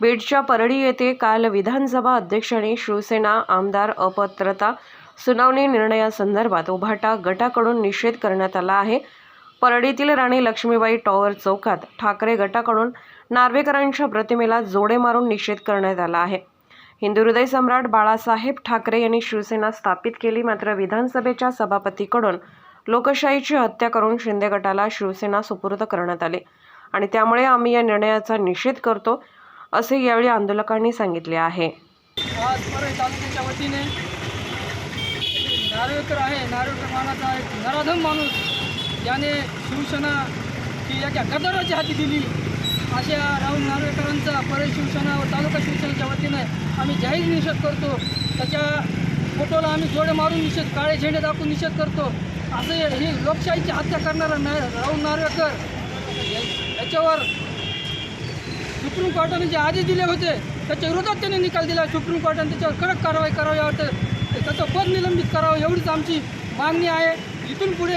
बीडच्या परळी येथे काल विधानसभा अध्यक्षांनी शिवसेना आमदार अपात्रता सुनावणी निर्णयासंदर्भात उभाटा गटाकडून निषेध करण्यात आला आहे. परळीतील राणी लक्ष्मीबाई टॉवर चौकात ठाकरे गटाकडून नार्वेकरांच्या प्रतिमेला जोडे मारून निषेध करण्यात आला आहे. हिंदू हृदय सम्राट बाळासाहेब ठाकरे यांनी शिवसेना स्थापित केली मात्र विधानसभेच्या सभापतीकडून लोकशाहीची हत्या करून शिंदे गटाला शिवसेना सुपूर्द करण्यात आले. आणि त्यामुळे आम्ही या निर्णयाचा निषेध करतो. असे यावेळी आंदोलकांनी सांगितले आहे. आज परळी तालुक्याच्या वतीने नार्वेकर आहे नार्वेकर मानाचा एक नराधम माणूस याने शिवसेना ही एका गदाराची हाती दिली. अशा राहुल नार्वेकरांचा परळी शिवसेना व तालुका शिवसेनेच्या वतीने आम्ही जाहीर निषेध करतो. त्याच्या फोटोला आम्ही जोडे मारून निषेध काळे झेंडे दाखवून निषेध करतो. असं हे- ही लोकशाहीची हत्या करणारा ना राहुल नार्वेकर या- याच्यावर सुप्रीम कोर्टाने जे आदेश दिले होते त्याच्या विरोधात त्यांनी निकाल दिला. सुप्रीम कोर्टाने त्याच्यावर कडक कारवाई करावी वाटतं. त्याचं पद निलंबित करावं एवढीच आमची मागणी आहे. इथून पुढे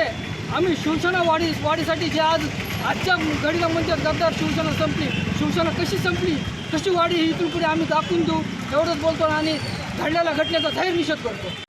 आम्ही शिवसेना वाढी वाढीसाठी जे आज आजच्या घडीला म्हणजे गद्दार शिवसेना संपली. शिवसेना कशी संपली? कशी वाढी ही इथून पुढे आम्ही दाखवून देऊ? एवढंच बोलतो आणि घडलेल्या घटनेचा जाहीर निषेध करतो.